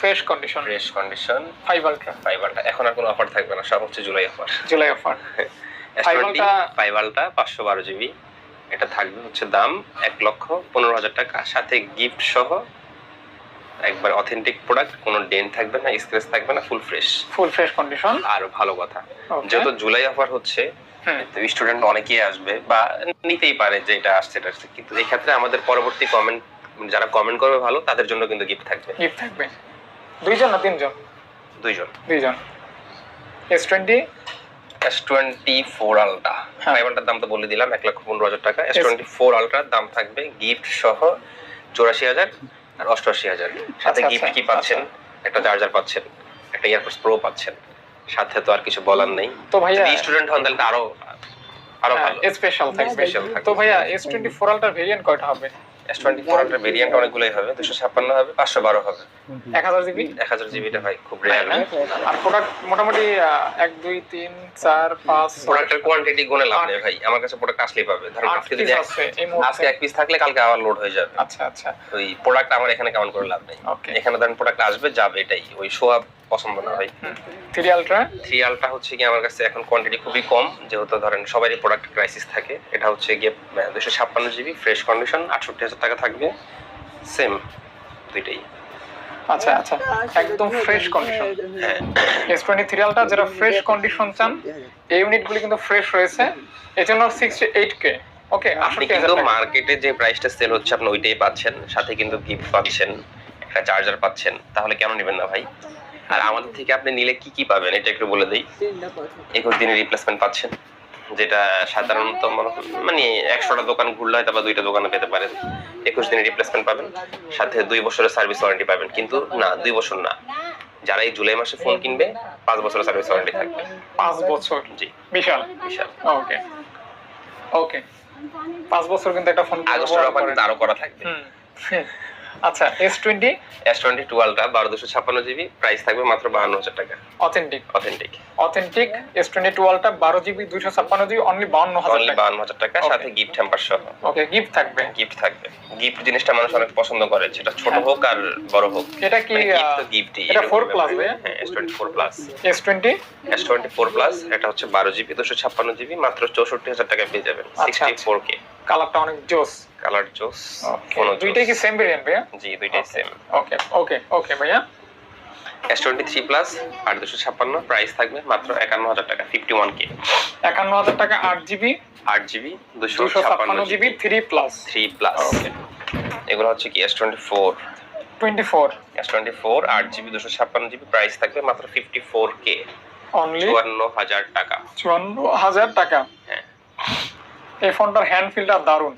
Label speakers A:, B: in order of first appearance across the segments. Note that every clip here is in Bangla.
A: Fresh condition
B: fresh condition
A: five ultra
B: ফাইবারটা এখন আর কোনো অফার থাকবে না সব হচ্ছে জুলাই অফার
A: জুলাই অফার
B: ফাইবালটা পাঁচশো বারো জিবি এটা থাকবে হচ্ছে দাম এক লক্ষ পনেরো হাজার টাকা। সাথে গিফট সহ একবার অথেন্টিক প্রোডাক্ট কোনো ডেন থাকবে না স্ক্রেচ থাকবে না full fresh
A: full fresh condition
B: আর ভালো কথা। যেহেতু জুলাই অফার হচ্ছে স্টুডেন্ট অনেকেই আসবে বা নিতেই পারে যে এটা আসছে এটা আসছে। কিন্তু এই ক্ষেত্রে আমাদের পরবর্তী কমেন্ট যারা কমেন্ট করবে ভালো তাদের জন্য কিন্তু গিফট থাকবে।
A: গিফট থাকবে। দুইজন না তিনজন?
B: দুইজন।
A: দুইজন। S twenty
B: S twenty four ultra
A: হ্যাঁ।
B: ফাইবারটার দাম তো বলে দিলাম এক লক্ষ পনেরো হাজার টাকা। এস টোয়েন্টি ফোর আলট্রার দাম থাকবে গিফট সহ চৌরাশি হাজার আর অষ্টআশি হাজার। সাথে
A: আচ্ছা,
B: গিফট
A: আচ্ছা,
B: কি পাচ্ছেন? একটা চার্জার পাচ্ছেন একটা ইয়ারপোর্টস প্রো পাচ্ছেন। সাথে তো আর কিছু বলার নেই।
A: তো ভাইয়া
B: যদি স্টুডেন্ট হন তাহলে আরও আরও ভালো।
A: স্পেশাল থাকবে। তো ভাইয়া S twenty four ultra variant কয়টা হবে?
B: S twenty four ultra variant অনেকগুলোই হবে দুশো ছাপ্পান্ন হবে পাঁচশো বারো হবে।
A: এক হাজার জিবি
B: এক হাজার জিবিটা ভাই খুব রেয়ার
A: আর প্রোডাক্ট মোটামুটি এক দুই তিন চার পাঁচ
B: প্রোডাক্টের কোয়ান্টিটি গুণে লাভ নেই ভাই আমার কাছে প্রোডাক্ট আসলেই পাবে। ধরেন
A: আট
B: আজকে যদি আজকে এক পিস থাকলে কালকে আবার লোড হয়ে যাবে।
A: আচ্ছা আচ্ছা।
B: ওই প্রোডাক্ট আমার এখানে কাউন্ট করে লাভ নেই। এখানে ধরেন প্রোডাক্ট আসবে যাবে এটাই। ওই শোয়া পছন্দ না ভাই
A: থ্রি আলট্রা
B: থ্রি আলটা হচ্ছে কি আমার কাছে এখন কোয়ান্টিটি খুবই কম যেহেতু ধরেন সবারই প্রোডাক্ট ক্রাইসিস থাকে। এটা হচ্ছে গিয়ে দুশো ছাপ্পান্ন জিবি ফ্রেশ কন্ডিশন আটষট্টি হাজার টাকা থাকবে। সেম দুইটাই।
A: আচ্ছা আচ্ছা। একদম ফ্রেশ কন্ডিশন
B: হ্যাঁ।
A: এস টোয়েন্টি থ্রি আলট্রা যারা ফ্রেশ কন্ডিশন চান এই ইউনিটগুলি কিন্তু ফ্রেশ রয়েছে। এর জন্য সিক্সটি এইট কে ওকে
B: আপনি কিন্তু মার্কেটে যে প্রাইসটা সেল হচ্ছে আপনি ওইটাই পাচ্ছেন। সাথে কিন্তু গিফট পাচ্ছেন একটা চার্জার পাচ্ছেন। তাহলে কেন নেবেন না ভাই? আর আমাদের থেকে আপনি নিলে কি কি পাবেন? এটা একটু বলে দিই। একুশ দিনের রিপ্লেসমেন্ট পাচ্ছেন যেটা সাধারণত মানে একশোটা দোকান ঘুরলে হয়তো বা দুইটা দোকানে পেতে পারেন। একুশ দিনের রিপ্লেসমেন্ট পাবেন সাথে দুই বছরের সার্ভিস ওয়ারেন্টি পাবেন। কিন্তু না দুই বছর না। যারা এই জুলাই মাসে ফোন কিনবে পাঁচ বছরের সার্ভিস ওয়ারেন্টি থাকবে।
A: পাঁচ বছর?
B: জি।
A: বিশাল।
B: বিশাল।
A: ওকে। ওকে। পাঁচ বছর কিন্তু একটা ফোন
B: আগস্টের অফার আরও করা থাকবে।
A: আচ্ছা এস টোয়েন্টি
B: এস টোয়েন্টি বারো দুশো ছাপ্পান্ন জিবি প্রাইস থাকবে মাত্র বাহান্ন হাজার টাকা।
A: Authentic
B: authentic
A: authentic S twenty বারো জিবি ছাপ্পান্ন জিবি অনলি বাউন্ন হাজার
B: অনলি বাহান্ন হাজার টাকা সাথে গিফট হ্যাম্পার সহ।
A: ওকে গিফট থাকবে।
B: গিফট থাকবে। গিফট জিনিসটা মানুষ অনেক পছন্দ করে সেটা ছোট
A: হ্যাঁ।
B: হোক আর বড় হোক।
A: এটা কি
B: গিফট গিফটই
A: এটা 4 plus ভাইয়া?
B: হ্যাঁ S twenty four plus
A: S twenty
B: S twenty four plus এটা হচ্ছে বারো জিবি দুশো ছাপ্পান্ন জিবি মাত্র চৌষট্টি হাজার টাকায় পেয়ে যাবেন সিক্সটি ফোর কে
A: কালারটা অনেক জোস।
B: কালার জোস
A: দুইটাই কি সেম ভেরিয়েন্ট ভাইয়া?
B: জি দুইটাই সেম
A: ওকে ওকে ওকে ভাইয়া।
B: এস টোয়েন্টি থ্রি প্লাস আর দুশো ছাপ্পান্ন প্রাইস থাকবে মাত্র একান্ন হাজার টাকা ফিফটি ওয়ান কে
A: একান্ন হাজার টাকা আট জিবি?
B: আট জিবি দুশো
A: ছাপ্পান্ন GB three plus
B: three plus এগুলো হচ্ছে কি S twenty four
A: twenty four
B: S twenty four আট জিবি দুশো ছাপ্পান্ন জিবি প্রাইস থাকবে মাত্র ফিফটি ফোর কে চুয়ান্ন হাজার টাকা।
A: চুয়ান্ন হাজার টাকা?
B: হ্যাঁ।
A: এই ফোনটার হ্যান্ড ফিলটা দারুণ।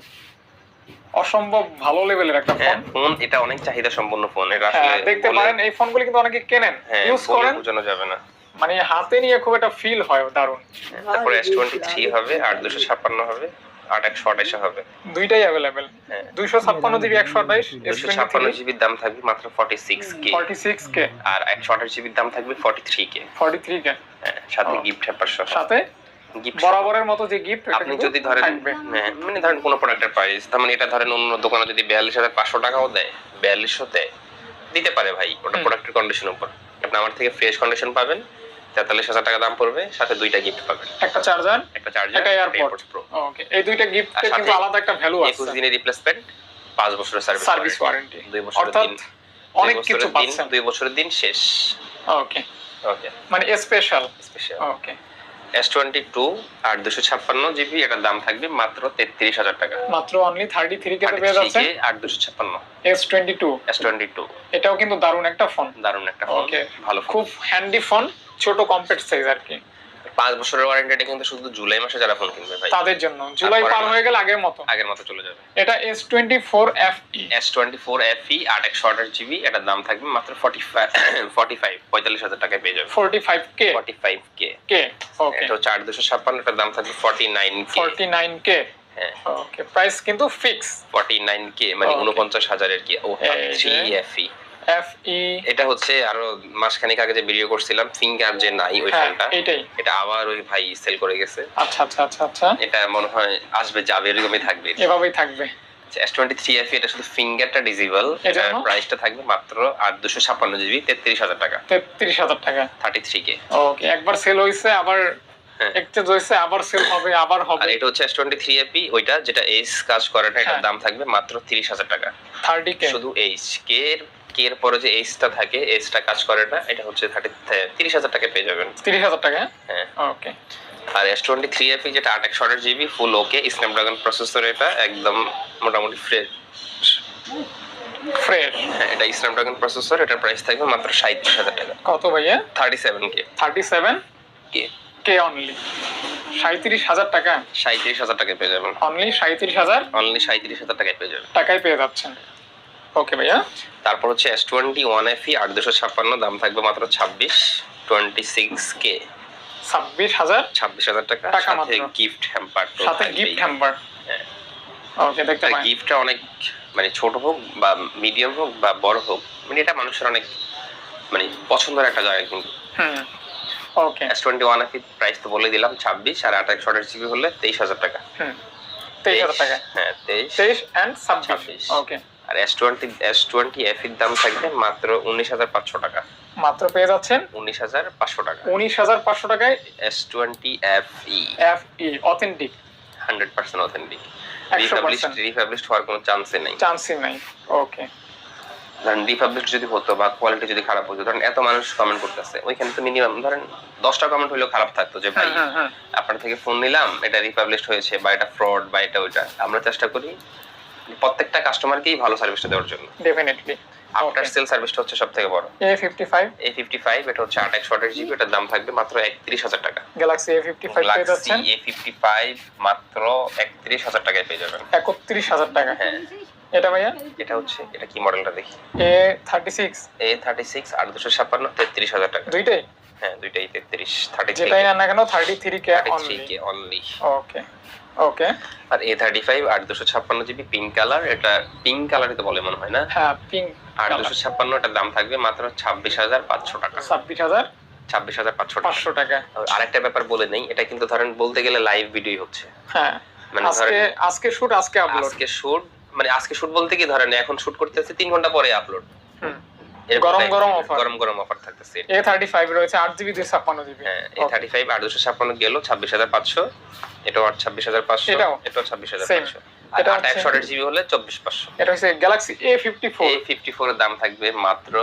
A: অসম্ভব ভালো লেভেলের একটা
B: হ্যাঁ
A: ফোন
B: ফোন এটা অনেক চাহিদা সম্পন্ন ফোন এটা
A: হ্যাঁ,
B: আসলে
A: দেখতে পারেন এই ফোনগুলি কিন্তু অনেকে কেনেন।
B: হ্যাঁ
A: ইউজ করেন।
B: বোঝানো যাবে না।
A: মানে হাতে নিয়ে খুব একটা ফিল হয় দারুণ।
B: তারপরে এস টোয়েন্টি থ্রি হবে আট দুশো ছাপ্পান্ন হবে আট একশো আঠাশে হবে।
A: দুইটাই অ্যাভেলেবেল দুইশো ছাপ্পান্ন জিবি একশো আঠাইশ এস
B: দুশো ছাপ্পান্ন জিবির দাম থাকবে মাত্র forty six K
A: forty six K
B: আর একশো আঠাশ জিবির দাম থাকবে forty three K
A: forty three K
B: হ্যাঁ সাথে গিফট হ্যাপার সহ।
A: সাথে? বরাবরের মতো যে গিফট
B: আপনি যদি ধরেন হ্যাঁ, মানে ধরেন কোনো প্রোডাক্টের প্রাইস তার মানে এটা ধরেন অন্য দোকানে যদি বিয়াল্লিশ হাজার পাঁচশো টাকাও দেয় বিয়াল্লিশশো দেয় দিতে পারে ভাই ওটা প্রোডাক্টের কন্ডিশন উপর। আপনি আমার থেকে ফ্রেশ কন্ডিশন পাবেন তেতাল্লিশ হাজার টাকা দাম পড়বে সাথে দুইটা গিফট পাবেন।
A: একটা চার্জার
B: একটা চার্জার
A: একটা এয়ারপড
B: প্রো
A: ওকে এই দুইটা গিফট কিন্তু আলাদা একটা ভ্যালু আছে।
B: দিনের রিপ্লেসমেন্ট পাঁচ বছরের সার্ভিস
A: সার্ভিস ওয়ারেন্টি
B: দুই বছরের দিন
A: অনেক কিছু পাচ্ছেন।
B: দুই বছরের দিন শেষ।
A: ওকে
B: ওকে
A: মানে special
B: special
A: okay
B: S twenty two আর দুশো ছাপ্পান্ন জিবি এটার দাম থাকবে মাত্র তেত্রিশ হাজার টাকা।
A: মাত্র অনলি থার্টি থ্রি কে পেয়ে যাচ্ছে
B: আর দুশো ছাপ্পান্ন।
A: S twenty two
B: S twenty two
A: এটাও কিন্তু দারুণ একটা ফোন
B: দারুণ একটা ফোন. ভালো
A: খুব হ্যান্ডি ফোন ছোট কম্প্যাক্ট সাইজ আর কি।
B: পাঁচ বছরের ওয়ারেন্টিটা কিন্তু শুধু জুলাই মাসে যারা ফোন কিনবে ভাই।
A: তাদের জন্য। জুলাই পার হয়ে গেলে আগের মতো।
B: আগের মতো চলে যাবে।
A: এটা S twenty four F
B: S twenty four FE আট একশো আঠাশ জিবি এটার দাম থাকবে মাত্র ফর্টি ফাইভ ফর্টি ফাইভ পঁয়তাল্লিশ হাজার টাকায় পেয়ে যাবে।
A: Forty five K
B: forty five K
A: K okay
B: এটা আট দুশো ছাপ্পান্ন এটার দাম থাকবে forty nine
A: forty nine K
B: হ্যাঁ।
A: ওকে প্রাইস কিন্তু ফিক্স
B: ফর্টি নাইন কে মানে
A: Okay.
B: উনপঞ্চাশ হাজারের কি? ও
A: এই
B: থ্রি
A: যে।
B: এফি
A: ই
B: এটা হচ্ছে আরও মাসখানেক আগে যে ভিডিও করছিলাম ফিঙ্গার যে নাই ওই
A: হ্যাঁ
B: ফোনটা
A: এটাই
B: এটা আবার ওই ভাই সেল করে গেছে।
A: আচ্ছা আচ্ছা আচ্ছা আচ্ছা।
B: এটা মনে হয় আসবে যাবে এরকমই থাকবে
A: এভাবেই থাকবে।
B: টোয়েন্টি থ্রি এফ এটা শুধু ফিঙ্গারটা ডিজিবল
A: এটার?
B: প্রাইসটা থাকবে মাত্র আট দুশো ছাপ্পান্ন জিবি তেত্রিশ হাজার টাকা।
A: তেত্রিশ হাজার টাকা।
B: থার্টি থ্রি কে
A: ওকে একবার সেল হয়েছে আবার। এক্সচেঞ্জ হয়েছে আবার সেল হবে আবার
B: আর এটা হচ্ছে এস টোয়েন্টি থ্রি এপি ওইটা যেটা এইচ কাজ করে না এটার
A: হ্যাঁ।
B: দাম থাকবে মাত্র তিরিশ হাজার টাকা।
A: থার্টি কে
B: শুধু এইচ কে এর কে এর পরে যে এইচটা থাকে এইচটা কাজ করে না এটা হচ্ছে থার্টি তিরিশ হাজার টাকা পেয়ে যাবেন।
A: তিরিশ হাজার টাকা
B: হ্যাঁ?
A: ওকে
B: আর এস টোয়েন্টি থ্রি এপি যেটা আট একশো আঠাশ GB full okay Snapdragon processor এটা একদম মোটামুটি ফ্রেশ
A: ফ্রেশ
B: হ্যাঁ এটা স্ন্যাপড্রাগন প্রসেসর এটার প্রাইস থাকবে মাত্র সাঁত্রিশ হাজার টাকা।
A: কত ভাইয়া?
B: Thirty seven K
A: thirty seven
B: K
A: K only সাঁত্রিশ হাজার টাকা।
B: সাঁত্রিশ হাজার টাকায় পেয়ে যাবেন।
A: অনলি সাঁত্রিশ হাজার?
B: অনলি সাঁত্রিশ হাজার টাকায় পেয়ে যাবেন।
A: টাকায় পেয়ে যাচ্ছেন। ওকে ভাইয়া।
B: তারপর হচ্ছে এস টোয়েন্টি ওয়ান এফি আট দুশো ছাপ্পান্ন দাম থাকবে মাত্র ছাব্বিশ টোয়েন্টি সিক্স কে
A: ছাব্বিশ হাজার?
B: ছাব্বিশ হাজার টাকা সাথে। গিফট হ্যাম্পার
A: সাথে গিফট হ্যাম্পার
B: হ্যাঁ।
A: ওকে দেখতে
B: গিফটটা অনেক মানে ছোট হোক বা মিডিয়াম হোক বা বড় হোক মানে এটা মানুষের অনেক মানে পছন্দের একটা জায়গা কিন্তু।
A: হুম। Okay
B: S twenty one FE price তো বলে দিলাম ছাব্বিশ আর আট একশো আঠাশ জিবি হলে তেইশ হাজার টাকা।
A: তেইশ হাজার টাকা।
B: হ্যাঁ তেইশ।
A: তেইশ অ্যান্ড ছাব্বিশ। ওকে
B: আর এস টোয়েন্টি এস টোয়েন্টি এফির দাম থাকবে মাত্র উনিশ হাজার পাঁচশো টাকা।
A: মাত্র পেয়ে যাচ্ছেন?
B: উনিশ হাজার পাঁচশো টাকা।
A: উনিশ হাজার পাঁচশো টাকায়
B: S twenty F E
A: F E authentic
B: hundred percent authentic
A: একশো
B: রিপাবলিশ হওয়ার কোনো চান্সই নেই।
A: চান্সই নাই। ওকে
B: ধরেন রিপাবলিশ যদি হতো বা কোয়ালিটি যদি খারাপ হতো ধরেন এত মানুষ কমেন্ট করতেছে ওইখানে তো মিনিমাম ধরেন দশটা কমেন্ট হলেও খারাপ থাকতো যে ভাই
A: হুম হুম
B: আপনার থেকে ফোন নিলাম এটা রিপাবলিশ হয়েছে বা এটা ফ্রড বা এটা ওইটা। আমরা চেষ্টা করি প্রত্যেকটা কাস্টমারকেই ভালো সার্ভিসটা দেওয়ার জন্য।
A: ডেফিনেটলি
B: আফটার সেল সার্ভিসটা হচ্ছে সব থেকে বড়।
A: A fifty five
B: A fifty five এটা হচ্ছে আট একশো আঠাশ জিবি এটার দাম থাকবে মাত্র একত্রিশ হাজার টাকা।
A: গ্যালাক্সি এ ফিফটি ফাইভ পেয়ে যাচ্ছেন?
B: এ ফিফটি ফাইভ মাত্র একত্রিশ হাজার টাকায় পেয়ে যাবেন।
A: একত্রিশ হাজার টাকা।
B: হ্যাঁ।
A: এটা ভাইয়া?
B: এটা হচ্ছে এটা কি মডেলটা দেখি?
A: A thirty six
B: A thirty six আট দুশো ছাপ্পান্ন তেত্রিশ হাজার টাকা।
A: দুইটাই?
B: হ্যাঁ দুইটাই তেত্রিশ থার্টি থ্রি
A: যেটাই না কেন thirty three K
B: three K only
A: okay okay
B: R A thirty five আট দুশো ছাপ্পান্ন জিবি পিঙ্ক কালার এটা পিঙ্ক কালারই তো বলে মনে হয় না?
A: হ্যাঁ পিঙ্ক
B: আট দুশো ছাপ্পান্ন এটার দাম থাকবে মাত্র ছাব্বিশ হাজার পাঁচশো টাকা।
A: ছাব্বিশ হাজার?
B: ছাব্বিশ হাজার পাঁচশো টাকা। আরেকটা ব্যাপার বলে নেই এটা কিন্তু ধরেন বলতে গেলে লাইভ ভিডিও হচ্ছে।
A: হ্যাঁ
B: মানে
A: আজকে আজকে শুট আজকে আপলোড
B: আজকে শুট মানে আজকে শুট বলতে কি ধরেন এখন শুট করতেছে তিন ঘণ্টা পরে আপলোড
A: গরম গরম offer।
B: গরম গরম অফার থাকতেছে।
A: এ থার্টি ফাইভ রয়েছে আট জিবি দুই ছাপ্পান্ন জিবি
B: হ্যাঁ এই থার্টি ফাইভ আট দুশো ছাপ্পান্ন গেল ছাব্বিশ হাজার পাঁচশো। এটাও আট ছাব্বিশ হাজার পাঁচশো।
A: এটাও?
B: এটাও ছাব্বিশ হাজার পাঁচশো।
A: এটা
B: আট একশো আঠাশ জিবি হলে চব্বিশ পাঁচশো।
A: এটা হচ্ছে Galaxy A fifty four
B: fifty four এর দাম থাকবে মাত্র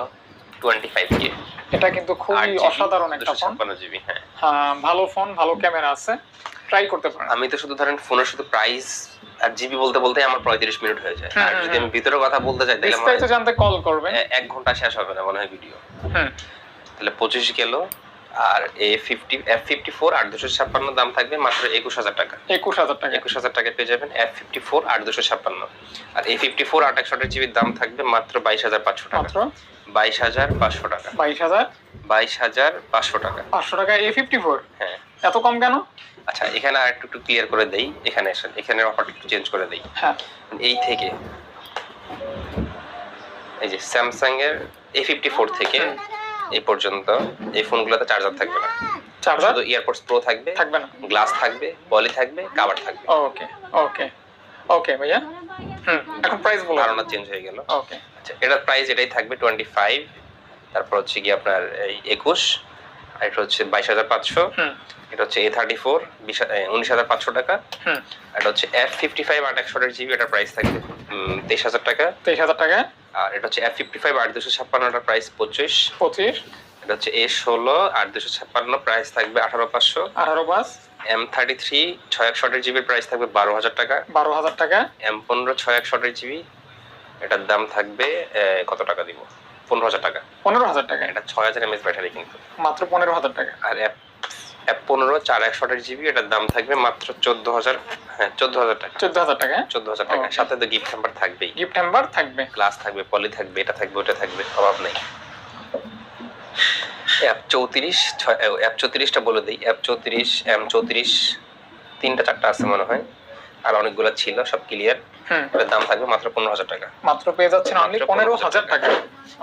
B: টোয়েন্টি ফাইভ কে
A: এটা কিন্তু খুবই অসাধারণ একটা ফোন
B: জিবি হ্যাঁ।
A: হ্যাঁ ভালো ফোন ভালো ক্যামেরা আছে। ট্রাই করতে পারেন।
B: আমি তো শুধু ধরেন ফোনের শুধু প্রাইস আর জিবি বলতে বলতে আমার পঁয়ত্রিশ মিনিট হয়ে যায়। আর যদি আমি ভিতরে কথা বলতে চাই তাহলে
A: বিস্তারিত জানতে কল করবেন।
B: এক ঘণ্টা শেষ হবে না মনে হয় ভিডিও তাহলে পঁচিশ গেল আর A fifty F fifty four আট দুশো ছাপ্পান্ন দাম থাকবে মাত্র একুশ হাজার টাকা।
A: একুশ হাজার টাকা।
B: একুশ হাজার টাকা পেয়ে যাবেন এফ ফিফটি ফোর আট দুশো ছাপ্পান্ন। আর এ ফিফটি ফোর আট একশো জিবির দাম থাকবে মাত্র বাইশ হাজার পাঁচশো টাকা। বাইশ হাজার পাঁচশো টাকা।
A: বাইশ হাজার?
B: বাইশ হাজার পাঁচশো টাকা।
A: পাঁচশো টাকা এ ফিফটি ফোর
B: হ্যাঁ।
A: এত কম কেন?
B: আচ্ছা এখানে আর একটু একটু ক্লিয়ার করে দেই। এখানে এসে এখানে অফারটা একটু চেঞ্জ করে দেই।
A: হ্যাঁ।
B: এই থেকে এই যে স্যামসাং এর এ ফিফটি ফোর থেকে এই পর্যন্ত এই ফোনগুলোতে চার্জার থাকবে না।
A: চার্জার
B: শুধু ইয়ারপোর্টস প্রো থাকবে
A: থাকবে না।
B: গ্লাস থাকবে পলি থাকবে কাভার থাকবে।
A: ওকে ওকে ওকে ভাইয়া। হুম এখন প্রাইস বলো।
B: ধারণা চেঞ্জ হয়ে গেল।
A: ওকে
B: আচ্ছা এটার প্রাইস এটাই থাকবে টোয়েন্টি ফাইভ তারপর হচ্ছে কি আপনার এই একুশ এটা হচ্ছে বাইশ হাজার পাঁচশো। এটা হচ্ছে এ থার্টি ফোর উনিশ হাজার পাঁচশো টাকা। এটা হচ্ছে এফ ফিফটি ফাইভ আট একশো জিবি এটার প্রাইস থাকবে তেইশ হাজার টাকা।
A: তেইশ হাজার টাকা।
B: আর এটা হচ্ছে এফ ফিফটি ফাইভ আট দুশো ছাপ্পান্নটার প্রাইস পঁচিশ।
A: পঁচিশ।
B: এটা হচ্ছে এ ষোলো আট দুশো ছাপ্পান্ন প্রাইস থাকবে আঠারো পাঁচশো।
A: আঠারো পাঁচ।
B: এম থার্টি থ্রি ছয় একশো জিবির প্রাইস থাকবে বারো হাজার টাকা।
A: বারো হাজার টাকা।
B: এম পনেরো ছয় একশো জিবি এটার দাম থাকবে কত টাকা দিব? পনেরো হাজার টাকা।
A: পনেরো হাজার টাকা?
B: এটা ছয় হাজার এমএস ব্যাটারি কিন্তু।
A: মাত্র পনেরো হাজার টাকা?
B: আর অ্যাপ অ্যাপ পনেরো চার একশো আটের জিবি এটার দাম থাকবে মাত্র চোদ্দ হাজার হ্যাঁ চোদ্দ হাজার টাকা।
A: চোদ্দ হাজার টাকা?
B: চোদ্দ হাজার টাকা। সাথে তো গিফট নাম্বার থাকবেই।
A: গিফট হ্যাম্বার থাকবে?
B: গ্লাস থাকবে পলি থাকবে এটা থাকবে ওটা থাকবে অভাব নেই। অ্যাপ চৌত্রিশ ছয় অ্যাপ চৌত্রিশটা বলে দিই। অ্যাপ চৌত্রিশ এম চৌত্রিশ তিনটা চারটা আছে মনে হয়। আর অনেকগুলো ছিল সব ক্লিয়ার
A: হুম।
B: দাম থাকবে মাত্র পনেরো হাজার টাকা।
A: মাত্র পেয়ে যাচ্ছেন অনলি পনেরো
B: 15,000
A: হাজার টাকা।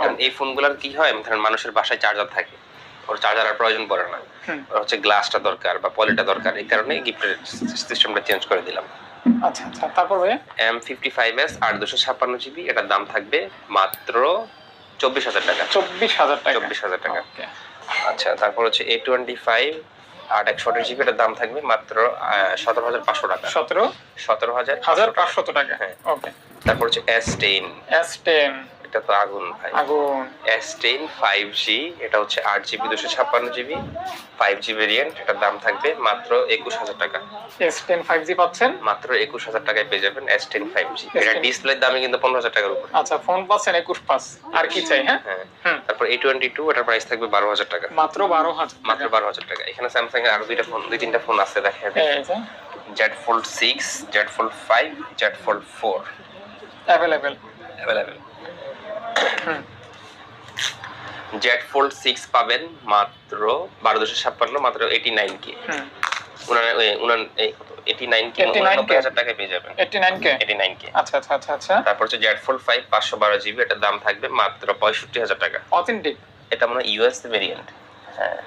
B: কারণ এই ফোনগুলোর কি হয় ধরেন মানুষের বাসায় চার্জার থাকে ওর চার্জার আর প্রয়োজন পড়ে না। ওর হচ্ছে গ্লাসটা দরকার বা পলিটা দরকার এই কারণে গিফটের সিস্টেমটা চেঞ্জ করে দিলাম।
A: আচ্ছা আচ্ছা তারপর
B: এম ফিফটি ফাইভ এস আট দুশো ছাপ্পান্ন জিবি এটার দাম থাকবে মাত্র চব্বিশ হাজার টাকা।
A: চব্বিশ হাজার টাকা।
B: চব্বিশ হাজার টাকা। আচ্ছা তারপর হচ্ছে এ টোয়েন্টি ফাইভ আট একশো আঠাশ জিবি এটার দাম থাকবে মাত্র সতেরো হাজার পাঁচশো টাকা।
A: সতেরো?
B: সতেরো হাজার
A: হাজার পাঁচশো টাকা।
B: হ্যাঁ।
A: ওকে
B: তারপর হচ্ছে এস টেন
A: এস টেন
B: এটা তো আগুন ভাই।
A: আগুন।
B: এস টেন ফাইভ জি এটা হচ্ছে আট জিবি দুশো ছাপ্পান্ন জিবি। ফাইভ জি ভেরিয়েন্ট এটার দাম থাকবে মাত্র একুশ হাজার টাকা।
A: এস টেন ফাইভ জি পাচ্ছেন?
B: মাত্র একুশ হাজার টাকায় পেয়ে যাবেন এস টেন ফাইভ জি এটা
A: S10
B: ডিসপ্লের দামে কিন্তু পনেরো হাজার টাকার উপর।
A: আচ্ছা ফোন পাচ্ছেন একুশ পাস আর কি চাই হ্যাঁ?
B: হ্যাঁ। তারপর এ টোয়েন্টি টু এটার প্রাইস থাকবে বারো হাজার টাকা।
A: মাত্র বারো হাজার
B: মাত্র বারো হাজার টাকা। এখানে স্যামসাং এর আরও দুইটা ফোন দুই তিনটা ফোন আছে দেখেন
A: এই যে।
B: Z fold six Z fold five Z fold four
A: available
B: available Z fold six পাবেন মাত্র বারো দুশো ছাপ্পান্ন মাত্র এইটি নাইন কে
A: হুম।
B: উনান এই কত? এইটি নাইন কে
A: 89K
B: উননব্বই হাজার টাকায় পেয়ে যাবেন।
A: Eighty nine K
B: eighty nine K
A: আচ্ছা আচ্ছা আচ্ছা আচ্ছা।
B: তারপর হচ্ছে জেড ফোল্ড ফাইভ পাঁচশো বারো জিবি এটার দাম থাকবে মাত্র পঁয়ষট্টি হাজার টাকা।
A: অথেন্টিক
B: এটা মনে হয় ইউএস ভেরিয়েন্ট হ্যাঁ।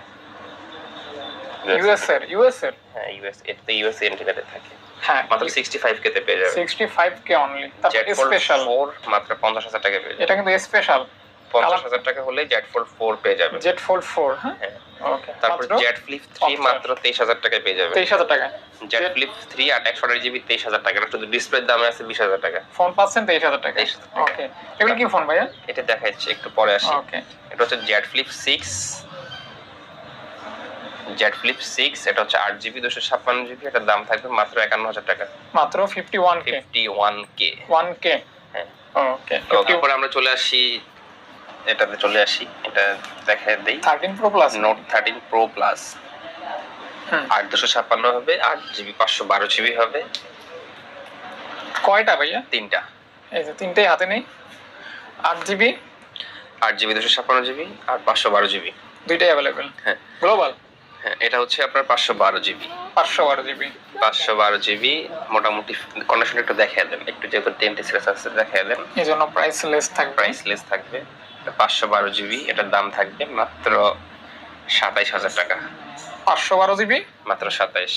A: ইউএস এর ইউএস এর?
B: হ্যাঁ ইউএস ইউএস থাকে।
A: হ্যাঁ
B: মাত্র পেয়ে
A: কে অনলি তারপর স্পেশাল
B: ফোর মাত্র পঞ্চাশ হাজার টাকা পেয়ে যাবেন
A: এটা কিন্তু স্পেশাল
B: পঞ্চাশ হাজার টাকা হলে জেড ফোল্ড ফোর পেয়ে যাবেন
A: জেট ফোল্ড ফোর হ্যাঁ?
B: হ্যাঁ।
A: ওকে
B: তারপর জেড ফ্লিপ থ্রি মাত্র তেইশ হাজার টাকায় পেয়ে
A: তেইশ হাজার টাকা।
B: জেড ফ্লিপ থ্রি আট একশো জিবি তেইশ হাজার টাকা। এটা শুধু ডিসপ্লের দামে আছে বিশ হাজার টাকা।
A: ফোন পাচ্ছেন হাজার টাকা।
B: 23,000 টাকা।
A: ওকে এগুলো কি ফোন ভাইয়া?
B: এটা দেখাচ্ছি একটু পরে আসি।
A: ওকে
B: এটা হচ্ছে Z flip six Z flip six এটা হচ্ছে আট জিবি দুশো ছাপ্পান্ন জিবি এটার দাম থাকবে মাত্র একান্ন হাজার টাকা।
A: মাত্র fifty one
B: fifty one K
A: one K
B: হ্যাঁ
A: ওকে
B: তারপরে আমরা চলে আসি এটাতে চলে আসি এটা দেখে দিই।
A: Thirteen pro plus
B: note thirteen pro plus. আট দুশো ছাপ্পান্ন হবে আট জিবি পাঁচশো বারো জিবি হবে।
A: কয়টা ভাইয়া?
B: তিনটা।
A: এই যে তিনটেই হাতে নেই। আট জিবি
B: আট জিবি দুশো ছাপ্পান্ন জিবি আর পাঁচশো বারো জিবি
A: দুইটাই অ্যাভেলেবেল
B: হ্যাঁ।
A: গ্লোবাল
B: হ্যাঁ এটা হচ্ছে আপনার পাঁচশো বারো জিবি।
A: পাঁচশো বারো জিবি।
B: পাঁচশো বারো জিবি মোটামুটি কন্ডিশন একটু দেখাই দেন। একটু যেহেতু টেনটি সিরিয়াস আছে দেখাই দেন।
A: এই জন্য প্রাইস লেস থাকবে।
B: প্রাইস লেস থাকবে। পাঁচশো বারো জিবি এটার দাম থাকবে মাত্র সাতাইশ হাজার টাকা।
A: পাঁচশো বারো জিবি?
B: মাত্র সাতাইশ।